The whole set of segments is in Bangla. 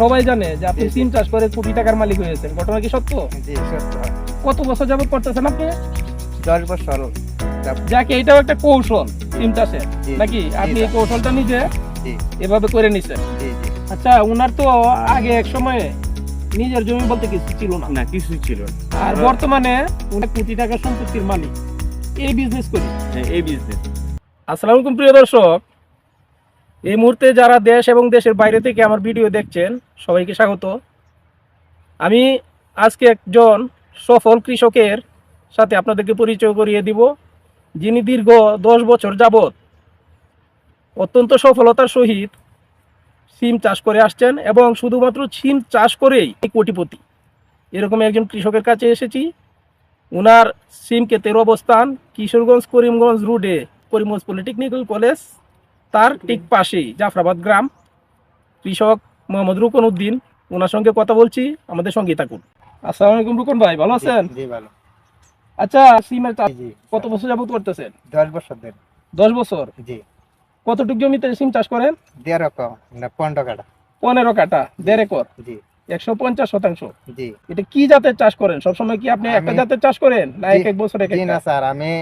সবাই জানে যে আপনি সিম চাষ করে কোটি টাকার মালিক হয়েছেন। ঘটনা কি সত্য? জি সত্য। কত বছর যাবত করতেছেন আপনি? দশ বছর যাকে এটাও একটা কৌশল সিম চাষে নাকি? আপনি এই কৌশলটা নিজে এভাবে করে নিছেন। আচ্ছা উনার তো আগে এক সময়ে নিজের জমি বলতে কিছু ছিল না। না কিছুই ছিল আর বর্তমানে উনি কোটি টাকা সম্পত্তির মালিক। এই বিজনেস করি। হ্যাঁ, এই বিজনেস আসসালামু আলাইকুম প্রিয় দর্শক। এই মুহূর্তে যারা দেশ এবং দেশের বাইরে থেকে আমার ভিডিও দেখছেন, সবাইকে স্বাগত। আমি আজকে একজন সফল কৃষকের সাথে আপনাদেরকে পরিচয় করিয়ে দিব, যিনি দীর্ঘ দশ বছর যাবৎ অত্যন্ত সফলতার সহিত সিম চাষ করে আসছেন এবং শুধুমাত্র সিম চাষ করেই কোটিপতি। এরকম একজন কৃষকের কাছে এসেছি। ওনার সিম ক্ষেতের অবস্থান, কিশোরগঞ্জ, করিমগঞ্জ রোডে করিমগঞ্জ পলিটেকনিক্যাল কলেজ তার ঠিক পাশেই জাফরাবাদ গ্রাম। কৃষক মোহাম্মদ রুকন উদ্দিন ওনার সঙ্গে কথা বলছি আমাদের সঙ্গে থাকুন। আসসালামু আলাইকুম রুকন ভাই ভালো আছেন? ভালো। আচ্ছা সিমের চাষ কত বছর যাবত করতেছেন? দশ বছর ধরে। দশ বছর? জি। কতটুকু জমিতে সিম চাষ করেন? দেড় কম না পনেরো কাটা পনেরো কাটা দেড় একর? জি। একশো পঞ্চাশ শতাংশ? জি। এটা কি জাতের চাষ করেন? সবসময় কি আপনি একটা জাতের চাষ করেন না এক এক বছর এক না স্যার আমি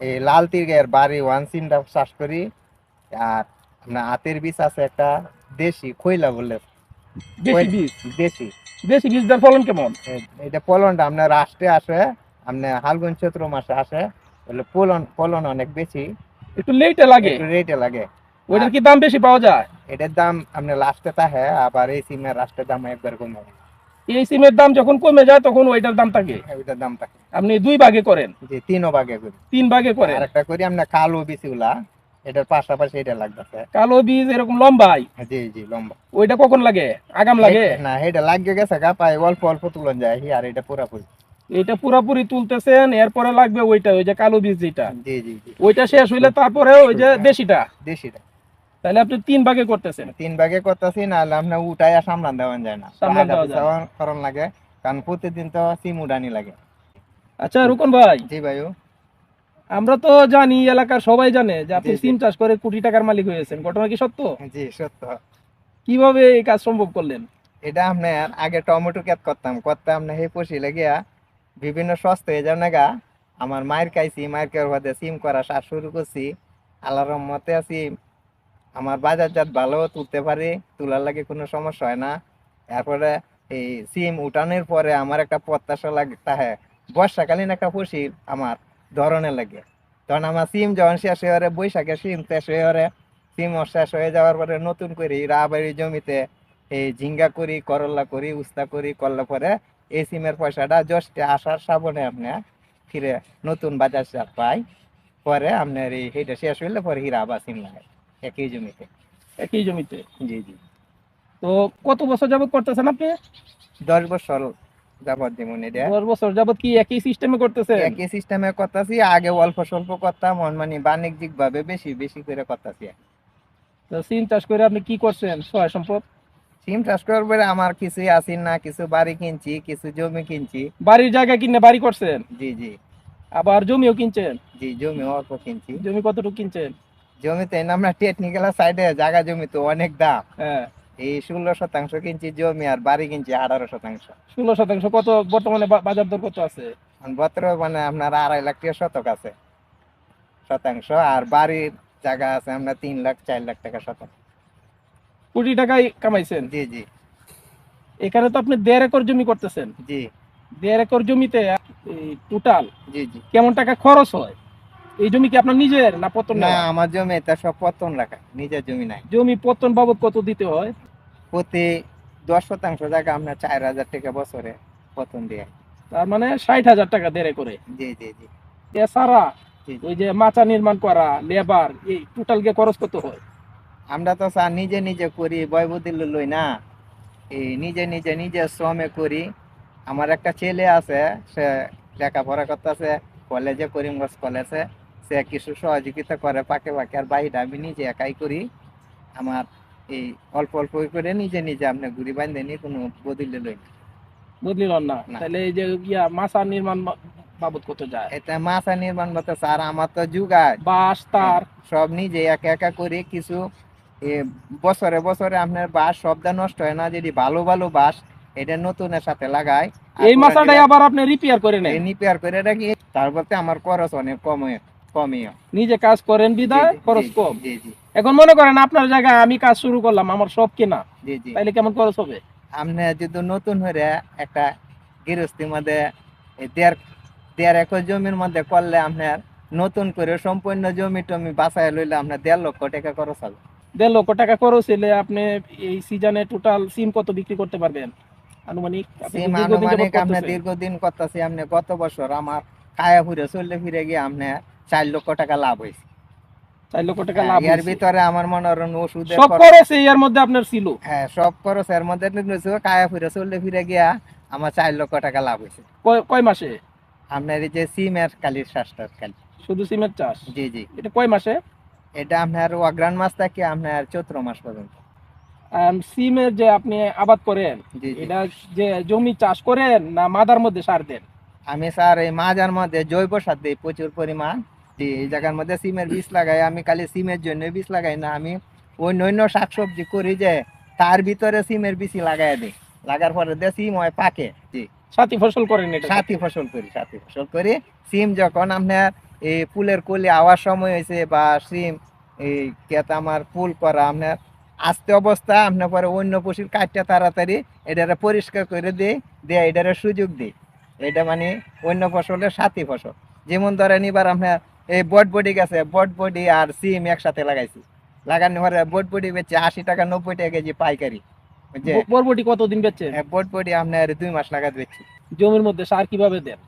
এই লাল তিরগের বাড়ি ওয়ান সিমটা চাষ করি। আর আপনার হাতের বীজ আছে একটা দেশি খৈলা বললে দেশি বীজ? দেশি। দেশি বীজটার ফলন কেমন? এটা পলনটা আপনার রাষ্ট্রে আসে আপনার হালগুন চৈত্র মাসে আসে বলে পলন পলন অনেক বেশি। একটু লেটে লাগে। একটু রেটে লাগে। ওইটার কি দাম বেশি পাওয়া যায়? এটার দাম আপনার লাস্টে থাকে আবার এই সিমের রাষ্ট্রের দাম একবার কমে। এই সিমের দাম যখন কমে যায় তখন ওইটার দাম থাকে। ওইটার দাম থাকে। আপনি দুই ভাগে করেন? যে তিনও ভাগে করি। তিন ভাগে করেন? আর একটা করি আমরা কালো বিচিগুলা এটার পাশাপাশি এটা লাগতেছে। কালো বীজ এরকম লম্বাই? জি জি লম্বা। ওইটা কখন লাগে? আগাম লাগে? না এটা লাগিয়ে গেছে গা পায় অল্প অল্প তুলন যায় আর এটা পুরাপুরি। এটা পুরাপুরি তুলতেছেন এরপরে লাগবে ওইটা ওই যে কালো বীজ যেটা। জি জি জি। ওইটা শেষ হইলে তারপরে ওই যে দেশিটা? দেশিটা। তাহলে আপনি তিন ভাগে করতেছেন। তিন ভাগে করতেছি নাহলে আপনার উঠাই আর সামলান দেওয়া যায় না। সামলান দেওয়া লাগে কারণ প্রতিদিন তো সিম উডানি লাগে। আচ্ছা রুকন ভাই। জি ভাইও। আমরা তো জানি এলাকার সবাই জানে যে আপনি। সিম চাষ করে কোটি টাকার মালিক হয়েছেন। ঘটনা কি সত্য? জি সত্য। কীভাবে এই কাজ সম্ভব করলেন? এটা আপনার আগে টমেটো ক্ষেত করতাম করতাম না হে পশি লেগিয়া বিভিন্ন সস্তা হয়ে যাও না গা আমার মায়ের খাইছি মায়ের খাওয়ার বাদে সিম করা শ্বাস শুরু করছি। আল্লাহর রহমতে আছি আমার বাজারজাত ভালো তুলতে পারি তোলার লাগে কোনো সমস্যা হয় না। এরপরে এই সিম উঠানোর পরে আমার একটা প্রত্যাশা লাগে তাহে বর্ষাকালীন একটা পশি আমার। ধরনের লাগে। তখন আমার সিম যখন শেষ হয়ে যাবে বৈশাখে সিম শেষ হয়ে যাবে সিম শেষ হয়ে যাওয়ার পরে নতুন করে রাবারি জমিতে এই ঝিঙ্গা করি করলা করি উস্তা করি করলে পরে এই সিমের পয়সাটা জস্টে আসার শ্রাবণে আপনি ফিরে নতুন বাজার সার পাই পরে আপনার এই এটা শেষ হইলে পরে হীরা বা সিম লাগে একই জমিতে। একই জমিতে? জি জি। তো কত বছর যাবত করতেছেন আপনি? দশ বছর যাবত এটা দশ বছর যাবত কি একই সিস্টেমে করতেছেন? একই সিস্টেমে করতেছি আগে অল্প স্বল্প করতাম মানে বাণিজ্যিক ভাবে বেশি বেশি করে করতেছি। তো সিম চাষ করে আপনি কি করছেন? সহায় সম্পদ? সিম চাষ করার পরে আমার কিছু আসিন না কিছু বাড়ি কিনছি কিছু জমি কিনছি। বাড়ির জায়গা কিনে বাড়ি করছেন? জি জি। আবার জমিও কিনছেন? জি জমি অল্প কিনছি। জমি কতটুকু কিনছেন? জমিতে আমরা টেকনিক্যাল সাইডে জায়গা জমি তো অনেক দাম। হ্যাঁ। এই ষোলো শতাংশ কিনছি জমি আর বাড়ি কিনছি আঠারো শতাংশ। ষোলো শতাংশ কত? বর্তমানে বাজার দর কত আছে? বর্তমানে মানে আপনার আড়াই লাখ টাকা শতক আছে। শতাংশ আর বাড়ির জায়গা আছে আমরা তিন লাখ চার লাখ টাকা শতক। কোটি টাকাই কামাইছেন? জি জি। এখানে তো আপনি দেড় একর জমি করতেছেন। জি। দেড় একর জমিতে টোটাল জি জি। কেমন টাকা খরচ হয়? এই জমি কি আপনার নিজের না পতন না আমার জমি এটা সব পতন রাখা নিজের জমি নাই। জমি পতন বাবদ কত দিতে হয়? প্রতি দশ শতাংশ জায়গা আপনার চার হাজার টাকা বছরে পতন দিয়ে। তার মানে ষাট হাজার টাকা দেড় করে। জি জি জি। এছাড়া। ওই যে মাচা নির্মাণ করা লেবার এই টোটাল গিয়ে খরচ কত হয়? আমরা তো স্যার নিজে নিজে করি বয়বুদ্ধি লই না। এই নিজে নিজে নিজে শ্রমে করি। আমার একটা ছেলে আছে সে লেখাপড়া করতেছে কলেজে করিমগঞ্জ কলেজে সে কিছু সহযোগিতা করে পাকে পাকে আর বাইরে আমি নিজে একাই করি। আমার এই অল্প অল্প করে নিজে নিজে আপনি ঘুরি বান্ধে নি কোনো বদলে লই না। না। না। তাহলে এই যে ইয়া নির্মাণ বাবদ কত যায়? এটা মাছা নির্মাণ স্যার আমার তো যুগায় বাঁশ তার। সব নিজে একা একা করি কিছু বছরে বছরে আপনার বাঁশ সবদা নষ্ট হয় না যদি ভালো ভালো বাঁশ এটা নতুনের সাথে লাগায় এই মাছাটাই আবার আপনি রিপেয়ার করে নেন। রিপেয়ার করে রাখি তারপর আমার খরচ অনেক কমে কমে নিজে কাজ করেন বিদায় খরচ কম। এখন মনে করেন আপনার জায়গায় আমি কাজ শুরু করলাম আমার সব কেনা। তাইলে কেমন খরচ হবে? আপনি যদি নতুন হয়ে একটা গৃহস্থির মধ্যে দেড় দেড় একর জমির মধ্যে করলে আপনার নতুন করে সম্পূর্ণ জমি টমি বাসায় লইলে আপনার দেড় লক্ষ টাকা খরচ হবে। দেড় লক্ষ টাকা খরচ হলে আপনি এই সিজনে টোটাল সিম কত বিক্রি করতে পারবেন? আনুমানিক আপনি সিম আনুমানিক দীর্ঘদিন করতেছি আপনি গত বছর আমার কায়া ফুরে চললে ফিরে গিয়ে আপনার চার লক্ষ টাকা লাভ হয়েছে। চার লক্ষ টাকা লাভ এর ভিতরে আমার মনে করেন ওষুধের সব খরচ- খরচ এর মধ্যে আপনার ছিল? হ্যাঁ সব খরচ এর মধ্যে নিয়েছে কায়া ফুরে চললে ফিরে গিয়া আমার চার লক্ষ টাকা লাভ হয়েছে। কয়- মাসে? আপনার এই যে সিমের কালির শ্বাসটার কালি। শুধু সিমের চাষ? জি জি। এটা কয় মাসে? এটা আপনার অগ্রাণ মাস থেকে আপনার চৈত্র মাস পর্যন্ত। সিমের যে আপনি আবাদ করেন এটা যে জমি চাষ করেন না মাদার মধ্যে সার দেন? আমি স্যার এই মাজার মধ্যে জৈব সার দিই প্রচুর পরিমাণ। জি এই জায়গার মধ্যে সিমের বীজ লাগাই আমি খালি সিমের জন্য বীজ লাগাই না আমি অন্য অন্য শাকসবজি করি যে তার ভিতরে সিমের বীজ লাগাই দিই। লাগার পরে দিয়ে সিম হয় পাকে জি। সাথী ফসল করেন এটা? সাথী ফসল করি সাথী ফসল করি। সিম যখন আপনার এই ফুলের কলি আওয়ার সময় হয়েছে বা সিম এই কেতা আমার ফুল করা আপনার আস্তে অবস্থা আপনার পরে অন্য পশুর কাটটা তাড়াতাড়ি এটারে পরিষ্কার করে দিই দিয়ে এটারে সুযোগ দিই। এটা মানে অন্য ফসলের সাথী ফসল। যেমন ধরেন এবার আপনার এই বটবডি গেছে বটবডি আর সিম একসাথে লাগাইছি। লাগানোর পরে বটবডি বেচে আশি টাকা নব্বই টাকা কেজি পাইকারি। যে ব- বরবটি কতদিন বেচছেন বটবডি আপনার দুই মাস লাগাতে বেচছি জমির মধ্যে সার কীভাবে দেন?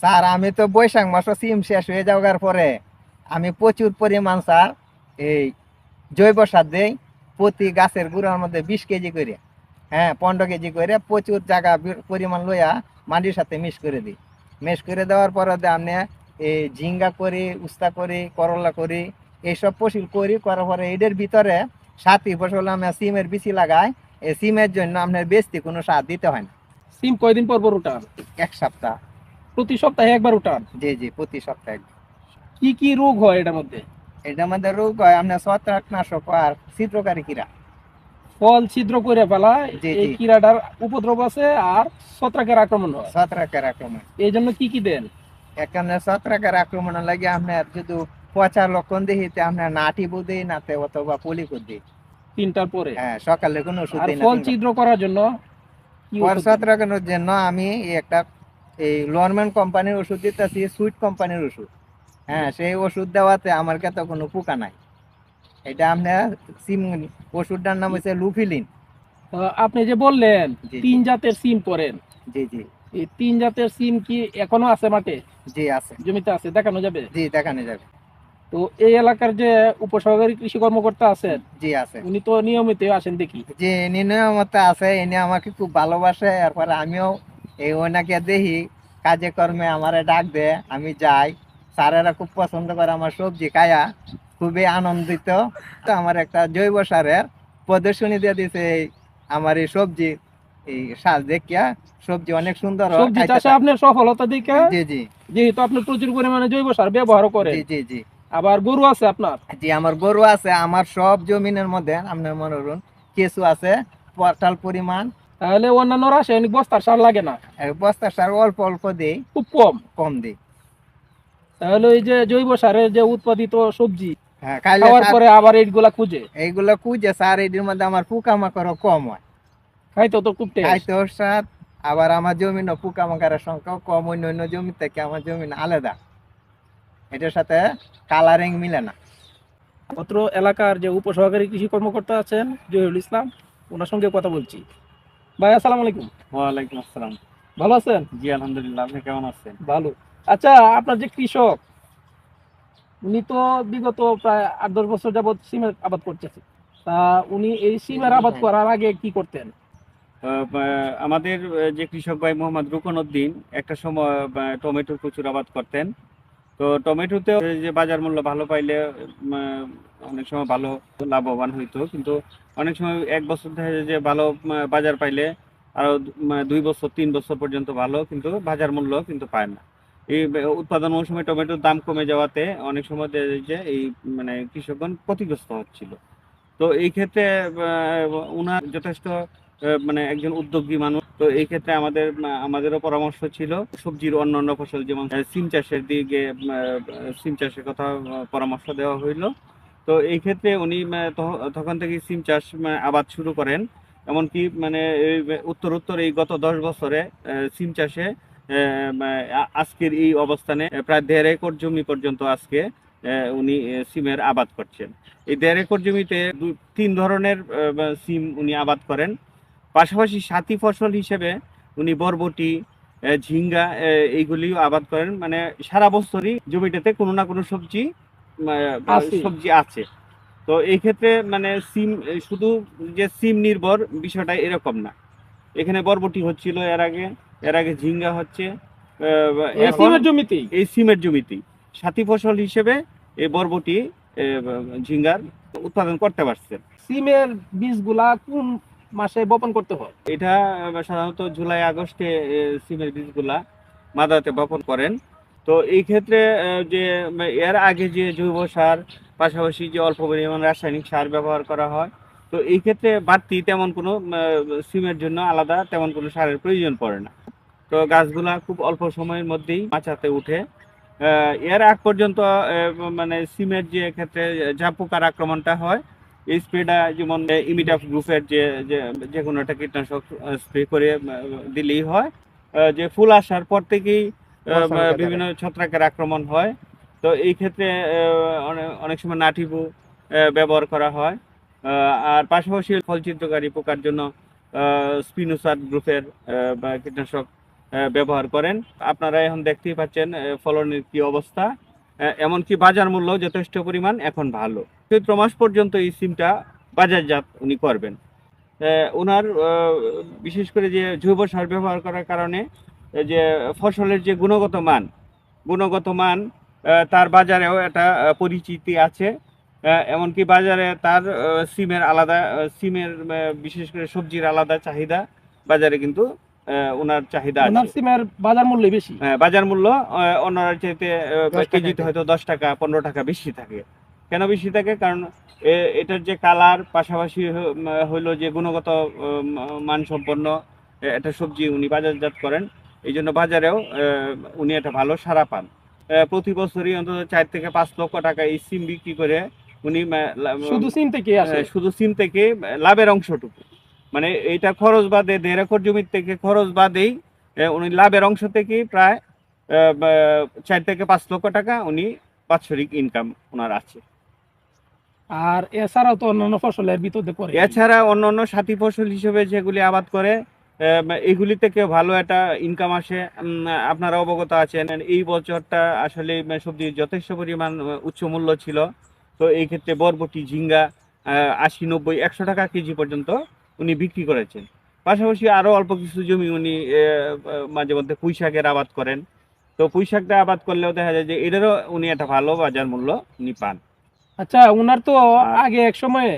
স্যার আমি তো বৈশাখ মাস সিম শেষ হয়ে যাওয়ার পরে আমি প্রচুর পরিমাণ স্যার এই জৈব সার দেই প্রতি গাছের গুঁড়ার মধ্যে বিশ কেজি করে। হ্যাঁ পনেরো কেজি করে প্রচুর জায়গা পরিমাণ লইয়া মাটির সাথে মিক্স করে দিই। মিক্স করে দেওয়ার পরে আপনি ঝিঙ্গা করি উস্তা করি করলা করি এইসব ফসল করি করার পরে এদের ভিতরে সাথী ফসল আমি সিমের বিচি লাগাই। এই সিমের জন্য আপনার বেশি কোনো সার দিতে হয় না। সিম কয়দিন পর পর উঠান? এক সপ্তাহ। প্রতি সপ্তাহে একবার উঠান? জি জি প্রতি সপ্তাহে কি কি রোগ হয় এটার মধ্যে? এটার মধ্যে রোগ হয় আপনার ছত্রাকনাশক আর ছিদ্রকারী কীরা ফল ছিদ্র করে ফেলায় জি, এই। কিরাটার উপদ্রব আছে আর ছত্রাকের আক্রমণ হয়। ছত্রাকের আক্রমণ। এই জন্য কি কি দেন? যদি পচা লক্ষণ আপনার নাটি নাতে অথবা পলি বুদ্ধি। তিনটার পরে? হ্যাঁ সকালে কোনো ওষুধ দিই ফল ছিদ্র করার জন্য? ছত্রাকের জন্য আমি একটা এই লরম্যান কোম্পানির ওষুধ দিতেছি সুইট কোম্পানির ওষুধ। হ্যাঁ সেই ওষুধ দেওয়াতে আমার কাছে কোনো পোকা নাই। এটা আপনার সিম ওষুধটার নাম হচ্ছে লুফিলিন। আপনি যে বললেন। তিন জাতের সিম করেন জি জি। এই তিন জাতের সিম কি এখনও আছে মাঠে? জি আছে। জমিতে আছে দেখানো যাবে? জি দেখানো যাবে। তো এই এলাকার যে উপসহকারী কৃষি কর্মকর্তা আছেন জি আছে। উনি তো নিয়মিত আসেন দেখি। যে নিয়মতে আছে এনে আমাকে খুব ভালোবাসে এরপরে আমিও এই ওনাকে দেখি কাজে কর্মে আমারে ডাক দে আমি যাই। স্যারেরা খুব পছন্দ করে আমার সবজি খায়া খুবই আনন্দিত। তো আমার একটা জৈব সারের প্রদর্শনী দিয়ে দিছে এই আমার এই সবজি। এই সাজ দেখিয়া সবজি অনেক সুন্দর সবজি চাষে আপনার সফলতা দিকে জি জি। যেহেতু আপনি প্রচুর পরিমাণে জৈব সার ব্যবহার করেন। জি জি জি। আবার গরু আছে আপনার? জি আমার গরু আছে আমার সব জমিনের মধ্যে আপনার কেঁচু আছে পটাল পরিমাণ। তাহলে অন্যান্য রাসায়নিক বস্তার সার লাগে না? আর বস্তা সার অল্প অল্প দিই। খুব কম? কম দিই। তাহলে ওই যে জৈব সারের যে উৎপাদিত সবজি হ্যাঁ খাইলে খাওয়ার পরে আবার এইগুলা খুঁজে? এইগুলো কুজে সার এটির মধ্যে আমার পোকামাকড় কম হয়। খাইতো তো খুব টেস্ট খাইতে সার আবার আমার জমিন পোকামাকড়ের সংখ্যাও কম অন্য অন্য জমি থেকে আমার জমিন আলাদা। এটার সাথে কালারিং মিলে না। অত্র এলাকার যে উপসহকারী কৃষি কর্মকর্তা আছেন জহিরুল ইসলাম ওনার সঙ্গে কথা বলছি। ভাই আসসালামু আলাইকুম। ওয়ালাইকুম আসসালাম। ভালো আছেন? জি আলহামদুলিল্লাহ আপনি কেমন আছেন? ভালো। আচ্ছা আপনার যে কৃষক উনি তো বিগত প্রায় আট দশ বছর যাবত সিমের আবাদ করতেছে। তা উনি এই সিমের আবাদ করার আগে কি করতেন? আমাদের যে কৃষক ভাই মোহাম্মদ রুকন উদ্দিন একটা সময় টমেটোর প্রচুর আবাদ করতেন। তো টমেটোতে যে বাজার মূল্য ভালো পাইলে অনেক সময় ভালো লাভবান হইতো। কিন্তু অনেক সময় এক বছর ধরে যে ভালো বাজার পাইলে আরও দু- উম, দুই বছর তিন বছর পর্যন্ত ভালো কিন্তু বাজার মূল্য কিন্তু পায় না। এই উৎপাদন মৌসুমে টমেটোর দাম কমে যাওয়াতে অনেক সময় দেখা যায় যে এই মানে কৃষকগণ ক্ষতিগ্রস্ত হচ্ছিল। তো এই ক্ষেত্রে উনার যথেষ্ট মানে একজন উদ্যোগী মানুষ। তো এই ক্ষেত্রে আমাদের আমাদেরও পরামর্শ ছিল সবজির অন্যান্য ফসল, যেমন সিম চাষের দিকে সিম চাষের কথা পরামর্শ দেওয়া হইল। তো এই ক্ষেত্রে উনি তখন থেকে সিম চাষ আবাদ শুরু করেন। এমনকি মানে উত্তর উত্তর এই গত দশ বছরে সিম চাষে আজকের এই অবস্থানে প্রায় দেড় একর জমি পর্যন্ত আজকে উনি সিমের আবাদ করছেন। এই দেড় একর জমিতে তিন ধরনের সিম উনি আবাদ করেন। পাশাপাশি সাথী ফসল হিসেবে উনি বরবটি ঝিঙ্গা এইগুলিও আবাদ করেন। মানে সারা বছরই জমিটাতে কোনো না কোনো সবজি। সবজি আছে। তো এই ক্ষেত্রে মানে সিম শুধু যে সিম নির্ভর বিষয়টা এরকম না। এখানে বরবটি হচ্ছিল এর আগে এর আগে ঝিঙ্গা হচ্ছে আহ, এই সিমের জমিতেই? এই সিমের জমিতেই। সাথী ফসল হিসেবে এই বরবটি ঝিঙ্গার উৎপাদন করতে পারছে সিমের বীজগুলা কোন মাসে বপন করতে হয়। এটা সাধারণত জুলাই, আগস্টে সিমের বীজগুলা মাদাতে বপন করেন। তো এই ক্ষেত্রে যে এর আগে যে জৈব সার, পাশাপাশি যে অল্প পরিমাণ রাসায়নিক সার ব্যবহার করা হয়, তো এই ক্ষেত্রে বাড়তি তেমন কোনো সিমের জন্য আলাদা তেমন কোনো সারের প্রয়োজন পড়ে না। তো গাছগুলা খুব অল্প সময়ের মধ্যেই মাচাতে উঠে। এর আগ পর্যন্ত মানে সিমের যে ক্ষেত্রে যা পোকার আক্রমণটা হয় এই স্প্রেটা যেমন ইমিটাফ গ্রুপের যে যে কোনো একটা কীটনাশক স্প্রে করে দিলেই হয়। যে ফুল আসার পর থেকেই বিভিন্ন ছত্রাকের আক্রমণ হয়। তো এই ক্ষেত্রে অনেক সময় আহ, ব্যবহার করা হয়। আর পাশাপাশি ফলচিত্রকারী পোকার জন্য স্পিনোসার গ্রুপের বা কীটনাশক ব্যবহার করেন। আপনারা এখন দেখতেই পাচ্ছেন ফলনের কি অবস্থা। এমনকি বাজার মূল্য যথেষ্ট পরিমাণ এখন ভালো। চৈত্র মাস পর্যন্ত এই সিমটা বাজারজাত উনি করবেন। ওনার বিশেষ করে যে জৈব সার ব্যবহার করার কারণে যে ফসলের যে গুণগত মান গুণগত মান তার বাজারেও একটা পরিচিতি আছে। এমনকি বাজারে তার সিমের আলাদা সিমের বিশেষ করে সবজির আলাদা চাহিদা বাজারে কিন্তু ওনার চাহিদা আছে। সিমের বাজার মূল্য বেশি। হ্যাঁ, বাজার মূল্য অন্যরা চাইতে কেজিতে হয়তো দশ টাকা পনেরো টাকা বেশি থাকে। কেন বেশি থাকে কারণ এটার যে কালার পাশাপাশি হ- উম, হইল যে গুণগত মানসম্পন্ন একটা সবজি উনি বাজারজাত করেন। এই জন্য বাজারেও উনি একটা ভালো সারা পান। প্রতি বছরই অন্তত চার থেকে পাঁচ লক্ষ টাকা এই সিম বিক্রি করে উনি শুধু সিম থেকে আসে? শুধু সিম থেকে লাভের অংশটুকু। মানে এটা খরচ বাদে দেড় একর জমির থেকে খরচ বাদেই উনি লাভের অংশ থেকে প্রায় চার থেকে পাঁচ লক্ষ টাকা উনি বাৎসরিক ইনকাম ওনার আছে। আর এছাড়াও তো অন্যান্য ফসলের ভিতরে করে। এছাড়া অন্য অন্য সাথী ফসল হিসেবে যেগুলি আবাদ করে এগুলি থেকে ভালো একটা ইনকাম আসে। আপনারা অবগত আছেন, এই বছরটা আসলে সবজির যথেষ্ট পরিমাণ উচ্চ মূল্য ছিল। তো এই ক্ষেত্রে বরবটি, ঝিঙ্গা আশি, নব্বই, একশো টাকা কেজি পর্যন্ত উনি বিক্রি করেছেন। পাশাপাশি আরও অল্প কিছু জমি উনি মাঝে মধ্যে পুঁই শাকের আবাদ করেন। তো পুঁই শাকটা আবাদ করলেও দেখা যায় যে এটারও উনি একটা ভালো বাজার মূল্য উনি পান। আচ্ছা ওনার তো আগে এক সময়ে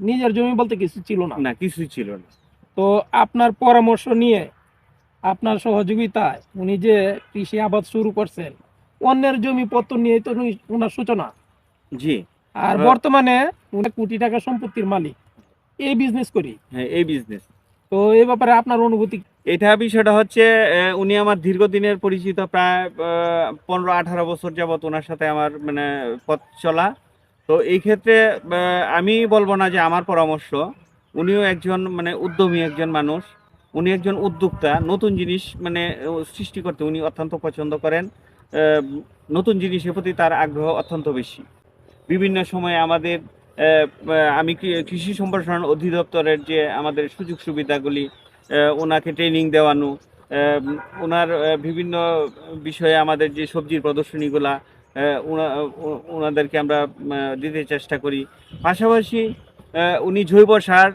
নিজের জমি বলতে কিছু ছিল না। না কিছুই ছিল না। তো আপনার পরামর্শ নিয়ে আপনার সহযোগিতায় উনি যে কৃষি আবাদ শুরু করছেন অন্যের জমি পত্র নিয়ে তো ওনার সূচনা। জি। আর। বর্তমানে উনি কোটি টাকা সম্পত্তির মালিক। এই বিজনেস করি। হ্যাঁ এই বিজনেস তো এই ব্যাপারে আপনার অনুভূতি এটা বিষয়টা হচ্ছে উনি আমার দীর্ঘদিনের পরিচিত প্রায় পনেরো আঠারো বছর যাবত ওনার সাথে আমার মানে পথ চলা। তো এই ক্ষেত্রে আমি বলব না যে আমার পরামর্শ। উনিও একজন মানে উদ্যমী একজন মানুষ। উনি একজন উদ্যোক্তা, নতুন জিনিস মানে সৃষ্টি করতে উনি অত্যন্ত পছন্দ করেন। নতুন জিনিসের প্রতি তার আগ্রহ অত্যন্ত বেশি। বিভিন্ন সময়ে আমাদের আমি কৃষি সম্প্রসারণ অধিদপ্তরের যে আমাদের সুযোগ সুবিধাগুলি ওনাকে ট্রেনিং দেওয়ানো ওনার বিভিন্ন বিষয়ে আমাদের যে সবজির প্রদর্শনীগুলা ওনাদেরকে আমরা দিতে চেষ্টা করি। পাশাপাশি উনি জৈব সার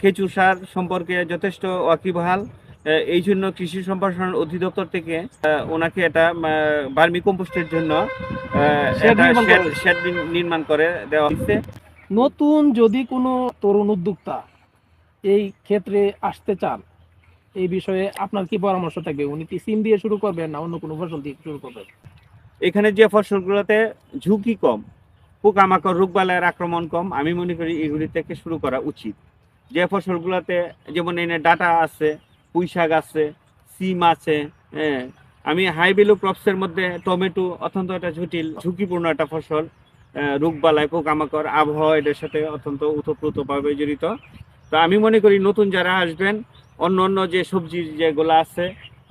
কেঁচু সার সম্পর্কে যথেষ্ট ওয়াকিবহাল। এই জন্য কৃষি সম্প্রসারণ অধিদপ্তর থেকে ওনাকে একটা বার্মি কম্পোস্টের জন্য নির্মাণ করে দেওয়া হচ্ছে নতুন যদি কোনো তরুণ উদ্যোক্তা এই ক্ষেত্রে আসতে চান এই বিষয়ে আপনার কি পরামর্শ থাকবে? উনি কি সিম দিয়ে শুরু করবেন না অন্য কোনো ফসল দিয়ে শুরু করবেন? এখানে যে ফসলগুলোতে ঝুঁকি কম, পোকামাকড়, রোগবালাইয়ের আক্রমণ কম, আমি মনে করি এগুলি থেকে শুরু করা উচিত। যে ফসলগুলোতে যেমন এনে ডাটা আছে, পুঁই শাক আছে, সিম আছে হ্যাঁ আমি হাই ভ্যালু ক্রপসের মধ্যে টমেটো অত্যন্ত একটা জটিল, ঝুঁকিপূর্ণ একটা ফসল রোগবালাই, পোকামাকড়, আবহাওয়া এটার সাথে অত্যন্ত ওতপ্রোতভাবে জড়িত। তো আমি মনে করি নতুন যারা আসবেন, অন্য অন্য যে সবজি যেগুলো আছে,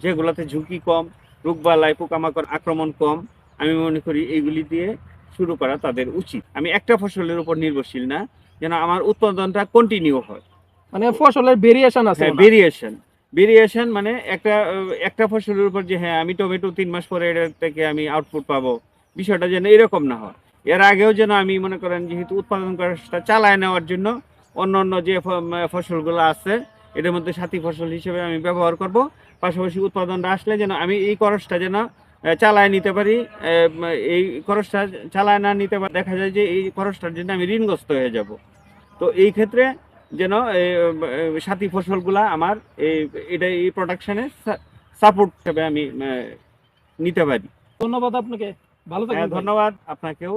যেগুলোতে ঝুঁকি কম, রোগবালাই, পোকামাকড় আক্রমণ কম আমি মনে করি এইগুলি দিয়ে শুরু করা তাদের উচিত। আমি একটা ফসলের উপর নির্ভরশীল না যেন আমার উৎপাদনটা কন্টিনিউ হয়। মানে ফসলের ভেরিয়েশন আছে হ্যাঁ ভেরিয়েশন ভেরিয়েশন মানে একটা একটা ফসলের উপর যে হ্যাঁ আমি টমেটো তিন মাস পরে এটার থেকে আমি আউটপুট পাবো বিষয়টা যেন এরকম না হয়। এর আগেও যেন আমি মনে করেন যেহেতু উৎপাদন করাটা চালায় নেওয়ার জন্য অন্য অন্য যে ফসলগুলো আছে এটার মধ্যে সাথী ফসল হিসেবে আমি ব্যবহার করব। পাশাপাশি উৎপাদনটা আসলে যেন আমি এই খরচটা যেন চালায় নিতে পারি এই খরচটা চালায় না নিতে পারি দেখা যায় যে এই খরচটার জন্য আমি ঋণগ্রস্ত হয়ে যাব। তো এই ক্ষেত্রে যেন সাথী ফসলগুলা আমার এই এটা এই প্রোডাকশানে সাপোর্ট হিসেবে আমি নিতে পারি। ধন্যবাদ আপনাকে। ভালো হ্যাঁ, থাকবেন ধন্যবাদ আপনাকেও।